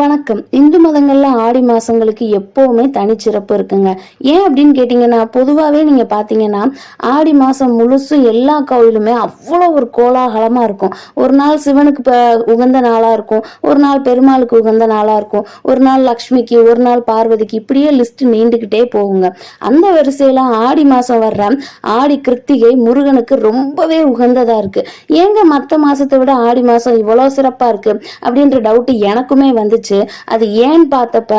வணக்கம். இந்து மதங்கள்ல ஆடி மாசங்களுக்கு எப்பவுமே தனிச்சிறப்பு இருக்குங்க. ஏன் அப்படின்னு கேட்டிங்கன்னா பொதுவாகவே நீங்க பாத்தீங்கன்னா ஆடி மாசம் முழுசும் எல்லா கோயிலுமே அவ்வளோ ஒரு கோலாகலமா இருக்கும். ஒரு நாள் சிவனுக்கு இப்போ உகந்த நாளா இருக்கும். ஒரு நாள் பெருமாளுக்கு உகந்த நாளா இருக்கும். ஒரு நாள் லக்ஷ்மிக்கு ஒரு நாள் பார்வதிக்கு இப்படியே லிஸ்ட் நீண்டுக்கிட்டே போகுங்க. அந்த வரிசையில ஆடி மாசம் வர்ற ஆடி கிருத்திகை முருகனுக்கு ரொம்பவே உகந்ததா இருக்கு. ஏங்க மற்ற மாசத்தை விட ஆடி மாசம் இவ்வளோ சிறப்பா இருக்கு? அப்படின்ற டவுட் எனக்குமே இருந்துச்சு அது ஏன்னு பார்த்தப்ப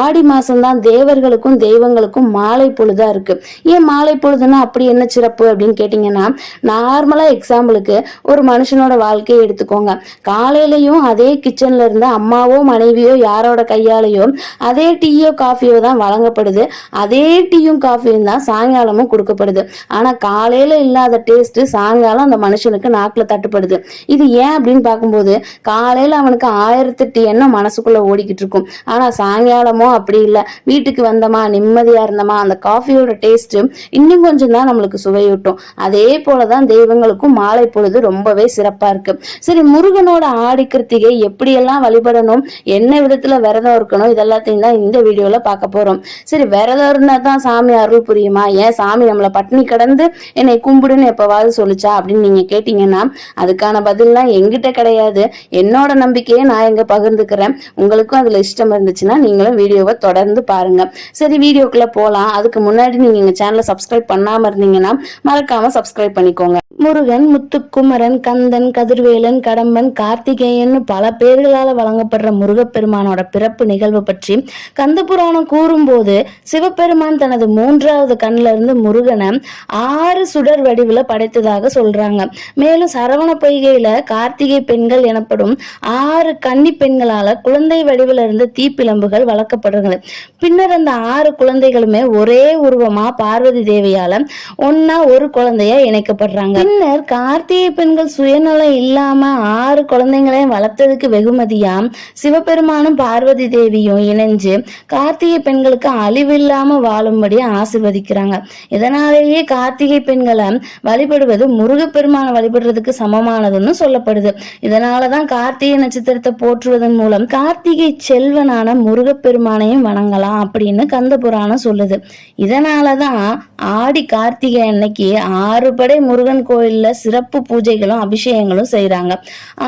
ஆடி மாசம்தான் தேவர்களுக்கும் தெய்வங்களுக்கும் மாலை பொழுதா இருக்கு. ஏன் மாலை பொழுதுன்னா அப்படி என்ன சிறப்பு அப்படின்னு கேட்டீங்கன்னா நார்மலா எக்ஸாம்பிளுக்கு ஒரு மனுஷனோட வாழ்க்கையை எடுத்துக்கோங்க. காலையிலயும் அதே கிச்சன்ல இருந்து அம்மாவோ மனைவியோ யாரோட கையாலேயோ அதே டீயோ காஃபியோ தான் வழங்கப்படுது. அதே டீயும் காஃபியும் தான் சாயங்காலமும் கொடுக்கப்படுது. ஆனா காலையில இல்லாத டேஸ்ட் சாயங்காலம் அந்த மனுஷனுக்கு நாக்குல தட்டுப்படுது. இது ஏன் அப்படின்னு பார்க்கும்போது காலையில அவனுக்கு ஆயிரத்தெட்டு எண்ணம் மனசுக்குள்ள ஓடிக்கிட்டு இருக்கும் ஆனா சாயங்காலமோ அப்படி இல்லை. வீட்டுக்கு வந்தோமா நிம்மதியா இருந்தோமா அந்த காஃபியோட டேஸ்ட் இன்னும் கொஞ்சம் தான் நம்மளுக்கு சுவையூட்டும். அதே போலதான் தெய்வங்களுக்கும் மாலை பொழுது ரொம்பவே சிறப்பா இருக்கு. சரி முருகனோட ஆடி கிருத்திகை எப்படியெல்லாம் வழிபடணும் என்ன விதத்துல விரதம் இருக்கணும் இதெல்லாத்தையும் தான் இந்த வீடியோல பார்க்க போறோம். சரி விரதம் இருந்தா தான் சாமி அருள் புரியுமா? ஏன் சாமி நம்மளை பட்டினி கடந்து என்னை கும்பிடுன்னு எப்பவாவது சொல்லிச்சா அப்படின்னு நீங்க கேட்டீங்கன்னா அதுக்கான பதில்லாம் எங்கிட்ட கிடையாது. என்னோட நம்பிக்கையை நான் எங்க பகிர்ந்துக்கிறேன். உங்களுக்கும் அதில் இஷ்டம் இருந்துச்சுன்னா நீங்களும் வீடியோவை தொடர்ந்து பாருங்கள் சரி வீடியோக்குள்ளே போகலாம் அதுக்கு முன்னாடி நீங்கள் எங்கள் சேனலை சப்ஸ்கிரைப் பண்ணாமல் இருந்தீங்கன்னா மறக்காமல் சப்ஸ்கிரைப் பண்ணிக்கோங்க. முருகன் முத்துக்குமரன் கந்தன் கதிர்வேலன் கடம்பன் கார்த்திகேயன் பல பேர்களால் வழங்கப்படுற முருகப்பெருமானோட பிறப்பு நிகழ்வு பற்றி கந்த புராணம் கூறும்போது சிவபெருமான் தனது மூன்றாவது கண்ணில் இருந்து முருகனை ஆறு சுடர் வடிவில் படைத்ததாக சொல்றாங்க. மேலும் சரவண பொய்கையில கார்த்திகை பெண்கள் எனப்படும் ஆறு கன்னி பெண்களால குழந்தை வடிவில் இருந்து தீப்பிழம்புகள் வளர்க்கப்படுகிறது. பின்னர் அந்த ஆறு குழந்தைகளுமே ஒரே உருவமா பார்வதி தேவியால ஒன்னா ஒரு குழந்தையா இணைக்கப்படுறாங்க. பின்னர் கார்த்திகை பெண்கள் சுயநலம் இல்லாம ஆறு குழந்தைங்களையும் வளர்த்ததுக்கு வெகுமதியா? சிவபெருமானும் பார்வதி தேவியும் இணைஞ்சு கார்த்திகை பெண்களுக்கு அழிவில்லாம வாழும்படி ஆசிர்வதிக்கிறாங்க. இதனாலேயே கார்த்திகை பெண்களை வழிபடுவது முருகப்பெருமானை வழிபடுறதுக்கு சமமானதுன்னு சொல்லப்படுது. இதனாலதான் கார்த்திகை நட்சத்திரத்தை போற்றுவதன் மூலம் கார்த்திகை செல்வனான முருகப்பெருமானையும் வணங்கலாம் அப்படின்னு கந்த புராணம் சொல்லுது. இதனாலதான் ஆடி கார்த்திகை அன்னைக்கு ஆறு படை முருகன் கோயில்ல சிறப்பு பூஜைகளும் அபிஷேகங்களும் செய்யறாங்க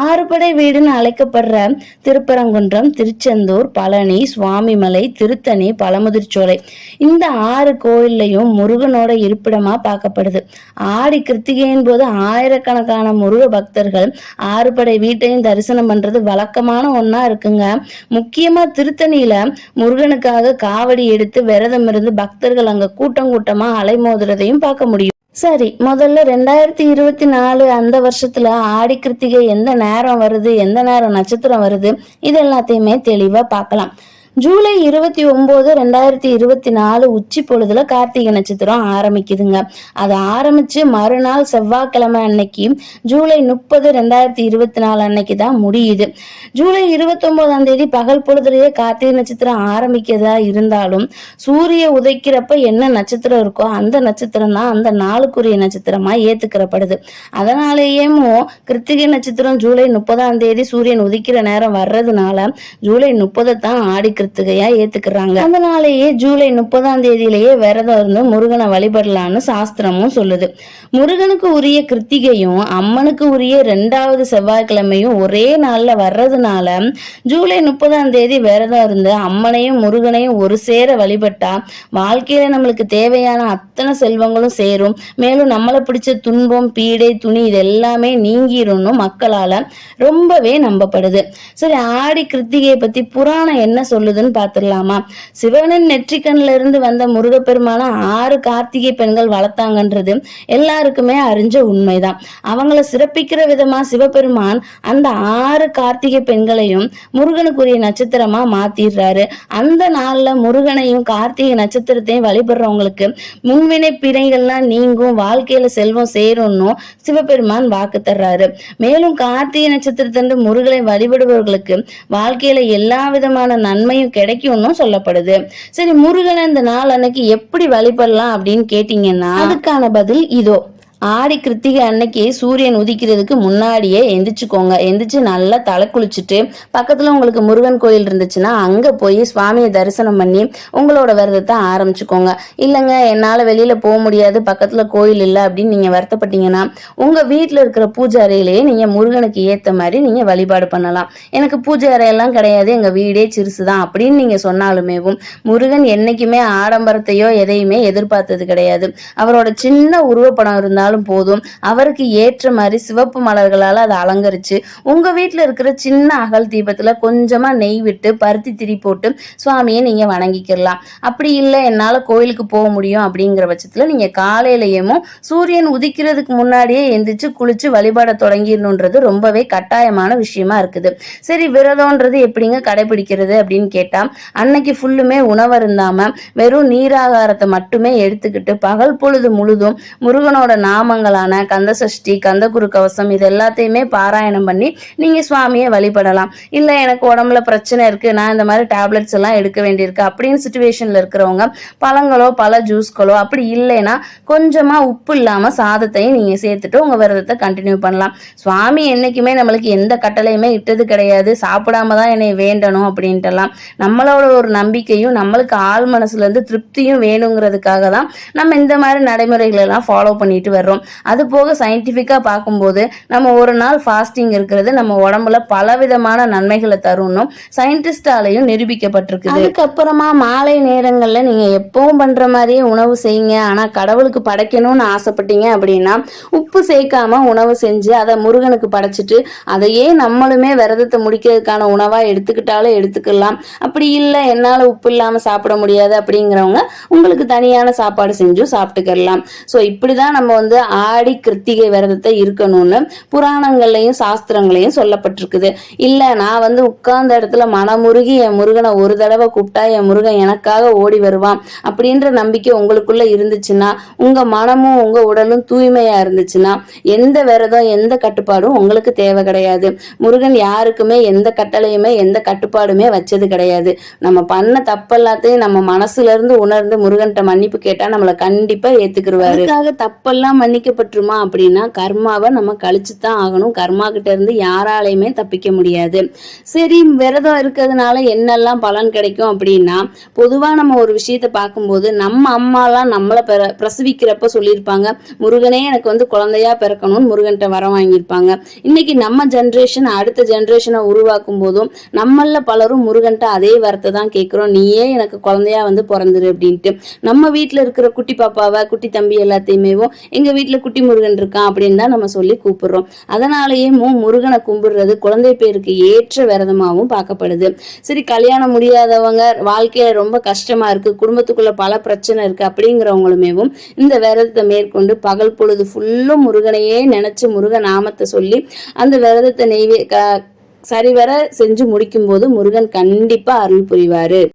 ஆறுபடை வீடுன்னு அழைக்கப்படுற திருப்பரங்குன்றம் திருச்செந்தூர் பழனி சுவாமிமலை திருத்தணி பழமுதிர்ச்சோலை இந்த ஆறு கோயில்லையும் முருகனோட இருப்பிடமா பார்க்கப்படுது. ஆடி கிருத்திகையின் போது ஆயிரக்கணக்கான முருக பக்தர்கள் ஆறுபடை வீட்டையும் தரிசனம் பண்றது வழக்கமான ஒன்னா இருக்குங்க. முக்கியமா திருத்தணியில முருகனுக்காக காவடி எடுத்து விரதம் இருந்து பக்தர்கள் அங்க கூட்டம் கூட்டமா அலைமோதுறதையும் பார்க்க முடியும். சரி முதல்ல ரெண்டாயிரத்தி இருபத்தி நாலு அந்த வருஷத்துல ஆடி கிருத்திகை எந்த நேரம் வருது எந்த நேரம் நட்சத்திரம் வருது இது எல்லாத்தையுமே தெளிவா பார்க்கலாம். ஜூலை இருபத்தி ஒன்பது ரெண்டாயிரத்தி இருபத்தி நாலு உச்சி பொழுதுல கார்த்திகை நட்சத்திரம் ஆரம்பிக்குதுங்க. அது ஆரம்பிச்சு மறுநாள் செவ்வாய்க்கிழமை அன்னைக்கு ஜூலை முப்பது ரெண்டாயிரத்தி இருபத்தி நாலு அன்னைக்கு தான் முடியுது. ஜூலை இருபத்தி தேதி பகல் பொழுதுலயே கார்த்திகை நட்சத்திரம் ஆரம்பிக்கிறதா இருந்தாலும் சூரிய உதைக்கிறப்ப என்ன நட்சத்திரம் இருக்கோ அந்த நட்சத்திரம் தான் அந்த நாளுக்குரிய நட்சத்திரமா ஏத்துக்கிறப்படுது. அதனாலேயேமோ கிருத்திகை நட்சத்திரம் ஜூலை முப்பதாம் தேதி சூரியன் உதிக்கிற நேரம் வர்றதுனால ஜூலை முப்பதை தான் ஆடி கிருத்திகையா ஏத்துக்கிறாங்க. அதனாலேயே ஜூலை முப்பதாம் தேதியிலேயே விரதம் இருந்து முருகனை வழிபடலான்னு சாஸ்திரமும் சொல்லுது. முருகனுக்கு உரிய கிருத்திகையும் அம்மனுக்கு உரிய ரெண்டாவது செவ்வாய்க்கிழமையும் ஒரே நாள்ல வர்றதுனால ஜூலை முப்பதாம் தேதி விரதம் இருந்து அம்மனையும் முருகனையும் ஒரு சேர வழிபட்டா வாழ்க்கையில நம்மளுக்கு தேவையான அத்தனை செல்வங்களும் சேரும். மேலும் நம்மளை பிடிச்ச துன்பம் பீடை துணி இது எல்லாமே நீங்கிரும்னு மக்களால ரொம்பவே நம்பப்படுது. சரி ஆடி கிருத்திகையை பத்தி புராணம் என்ன சொல்லுது? சொல்லுதுன்னு பாத்துடலாமா? சிவனின் நெற்றிக்கண்ல இருந்து வந்த முருகப்பெருமான ஆறு கார்த்திகை பெண்கள் வளர்த்தாங்கன்றது எல்லாருக்குமே அறிஞ்ச உண்மைதான். அவங்கள சிறப்பிக்கிற விதமா சிவபெருமான் அந்த ஆறு கார்த்திகை பெண்களையும் முருகனுக்குரிய நட்சத்திரமா மாத்திடுறாரு. அந்த நாள்ல முருகனையும் கார்த்திகை நட்சத்திரத்தையும் வழிபடுறவங்களுக்கு முன்வினை பிணைகள்லாம் நீங்கும் வாழ்க்கையில செல்வம் சேரும்னு சிவபெருமான் வாக்கு தர்றாரு. மேலும் கார்த்திகை நட்சத்திரத்தன்று முருகனை வழிபடுபவர்களுக்கு வாழ்க்கையில எல்லா விதமான நன்மையும் கிடைக்கும்னு சொல்லப்படுது. சரி முருகனை இந்த நாள் அன்னைக்கு எப்படி வழிபடலாம் அப்படின்னு கேட்டீங்கன்னா அதுக்கான பதில் இதோ. ஆடி கிருத்திகை அன்னைக்கு சூரியன் உதிக்கிறதுக்கு முன்னாடியே எந்திரிச்சுக்கோங்க. எந்திரிச்சு நல்லா தலை குளிச்சுட்டு பக்கத்தில் உங்களுக்கு முருகன் கோயில் இருந்துச்சுன்னா அங்கே போய் சுவாமியை தரிசனம் பண்ணி உங்களோட விரதத்தை ஆரம்பிச்சுக்கோங்க. இல்லைங்க என்னால் வெளியில் போக முடியாது பக்கத்தில் கோயில் இல்லை அப்படின்னு நீங்கள் வருத்தப்பட்டீங்கன்னா உங்கள் வீட்டில் இருக்கிற பூஜை அறையிலேயே நீங்கள் முருகனுக்கு ஏற்ற மாதிரி நீங்கள் வழிபாடு பண்ணலாம். எனக்கு பூஜை அறையெல்லாம் கிடையாது எங்கள் வீடே சிறுசு தான் அப்படின்னு நீங்கள் சொன்னாலுமேவும் முருகன் என்றைக்குமே ஆடம்பரத்தையோ எதையுமே எதிர்பார்த்தது கிடையாது. அவரோட சின்ன உருவப்படம் இருந்தால் இருந்தாலும் போதும். அவருக்கு ஏற்ற மாதிரி சிவப்பு மலர்களால் அதை அலங்கரிச்சு உங்க வீட்டில் இருக்கிற சின்ன அகல் தீபத்துல கொஞ்சமா நெய் விட்டு பருத்தி திரி போட்டு சுவாமியை நீங்க வணங்கிக்கலாம் அப்படி இல்லை என்னால் கோயிலுக்கு போக முடியும் அப்படிங்கிற பட்சத்தில் நீங்க காலையிலயும் சூரியன் உதிக்கிறதுக்கு முன்னாடியே எந்திரிச்சு குளிச்சு வழிபாட தொடங்கிடணுன்றது ரொம்பவே கட்டாயமான விஷயமா இருக்குது. சரி விரதம்ன்றது எப்படிங்க கடைபிடிக்கிறது அப்படின்னு கேட்டா அன்னைக்கு ஃபுல்லுமே உணவு இருந்தாம வெறும் நீராகாரத்தை மட்டுமே எடுத்துக்கிட்டு பகல் பொழுது முழுதும் முருகனோட நாமங்களான கந்தசஷ்டி கந்தகுரு கவசம் இது எல்லாத்தையுமே பாராயணம் பண்ணி நீங்கள் சுவாமியை வழிபடலாம். இல்லை எனக்கு உடம்புல பிரச்சனை இருக்குது நான் இந்த மாதிரி டேப்லெட்ஸ் எல்லாம் எடுக்க வேண்டியிருக்கு அப்படின்னு சுச்சுவேஷனில் இருக்கிறவங்க பழங்களோ பல ஜூஸ்களோ அப்படி இல்லைன்னா கொஞ்சமாக உப்பு இல்லாமல் சாதத்தையும் நீங்கள் சேர்த்துட்டு உங்கள் விரதத்தை கண்டினியூ பண்ணலாம். சுவாமி என்றைக்குமே நம்மளுக்கு எந்த கட்டளையுமே இட்டது கிடையாது. சாப்பிடாம தான் என்னை வேண்டணும் அப்படின்ட்டுலாம். நம்மளோட ஒரு நம்பிக்கையும் நம்மளுக்கு ஆள் மனசுலேருந்து திருப்தியும் வேணுங்கிறதுக்காக தான் நம்ம இந்த மாதிரி நடைமுறைகளெல்லாம் ஃபாலோ பண்ணிட்டு வர்றோம். அது போக சயின்டிஃபிக்காக பார்க்கும்போது நம்ம ஒரு நாள் ஃபாஸ்டிங் இருக்கிறது நம்ம உடம்புல பலவிதமான நன்மைகளை தரும்னும் சயின்டிஸ்டாலையும் நிரூபிக்கப்பட்டிருக்கு அதுக்கப்புறமா மாலை நேரங்களில் நீங்கள் எப்பவும் பண்ணுற மாதிரியே உணவு செய்யுங்க. ஆனால் கடவுளுக்கு படைக்கணும்னு ஆசைப்பட்டீங்க அப்படின்னா உப்பு சேர்க்காம உணவு செஞ்சு அதை முருகனுக்கு படைச்சிட்டு அதையே நம்மளுமே விரதத்தை முடிக்கிறதுக்கான உணவாக எடுத்துக்கிட்டாலும் எடுத்துக்கலாம். அப்படி இல்லை என்னால் உப்பு இல்லாமல் சாப்பிட முடியாது அப்படிங்கிறவங்க உங்களுக்கு தனியான சாப்பாடு செஞ்சும் சாப்பிட்டுக்கலாம். ஸோ இப்படி தான் நம்ம வந்து ஆடி கிருத்திகை விரதத்தை இருக்கணும்னு புராணங்கள்லையும் சாஸ்திரங்களையும் சொல்லப்பட்டிருக்குது. இல்லை நான் வந்து உட்கார்ந்த இடத்துல மனமுருகி என் முருகனை ஒரு தடவை கூப்பிட்டா என் முருகன் எனக்காக ஓடி வருவான் அப்படின்ற நம்பிக்கை உங்களுக்குள்ள இருந்துச்சுன்னா உங்க மனமும் உங்க உடலும் தூய்மையா இருந்துச்சுன்னா எந்த விரதம் எந்த கட்டுப்பாடும் உங்களுக்கு தேவை கிடையாது. முருகன் யாருக்குமே எந்த கட்டளையுமே எந்த கட்டுப்பாடுமே வச்சது கிடையாது. நம்ம பண்ண தப்பெல்லாத்தையும் நம்ம மனசுல இருந்து உணர்ந்து முருகன்கிட்ட மன்னிப்பு கேட்டா நம்மளை கண்டிப்பா ஏத்துக்கிருவாரு. தப்பெல்லாம் மன்னிக்கப்பட்டுருமா அப்படின்னா கர்மாவை நம்ம கழிச்சு தான் ஆகணும். கர்மா கிட்ட இருந்து யாராலையுமே தப்பிக்க முடியாது. சரி விரதம் இருக்கிறதுனால என்னெல்லாம் பலன் கிடைக்கும் அப்படின்னா பொதுவாக நம்ம ஒரு விஷயத்த பார்க்கும்போது நம்ம அம்மாலாம் நம்மளை பிற பிரசவிக்கிறப்ப சொல்லியிருப்பாங்க முருகனே எனக்கு வந்து குழந்தையா பிறக்கணும்னு முருகன்கிட்ட வர வாங்கியிருப்பாங்க. இன்னைக்கு நம்ம ஜென்ரேஷன் அடுத்த ஜென்ரேஷனை உருவாக்கும் போதும் நம்மள பலரும் முருகன்ட்ட அதே வரத்தை தான் கேட்குறோம். நீயே எனக்கு குழந்தையா வந்து பிறந்துரு அப்படின்ட்டு. நம்ம வீட்டில் இருக்கிற குட்டி பாப்பாவை குட்டி தம்பி எல்லாத்தையுமேவும் எங்க வீட்டுல குட்டி முருகன் இருக்கான் அப்படின்னு தான் நம்ம சொல்லி கூப்பிடுறோம். அதனாலேயே முருகனை கும்பிடுறது குழந்தை பேருக்கு ஏற்ற விரதமாகவும் பார்க்கப்படுது. சரி கல்யாணம் முடியாதவங்க வாழ்க்கையில ரொம்ப கஷ்டமா இருக்கு குடும்பத்துக்குள்ள பல பிரச்சனை இருக்கு அப்படிங்கிறவங்களுமேவும் இந்த விரதத்தை மேற்கொண்டு பகல் பொழுது ஃபுல்லும் முருகனையே நினைச்சு முருக நாமத்தை சொல்லி அந்த விரதத்தை நெய்வே சரிவர செஞ்சு முடிக்கும் போது முருகன் கண்டிப்பா அருள் புரிவாரு.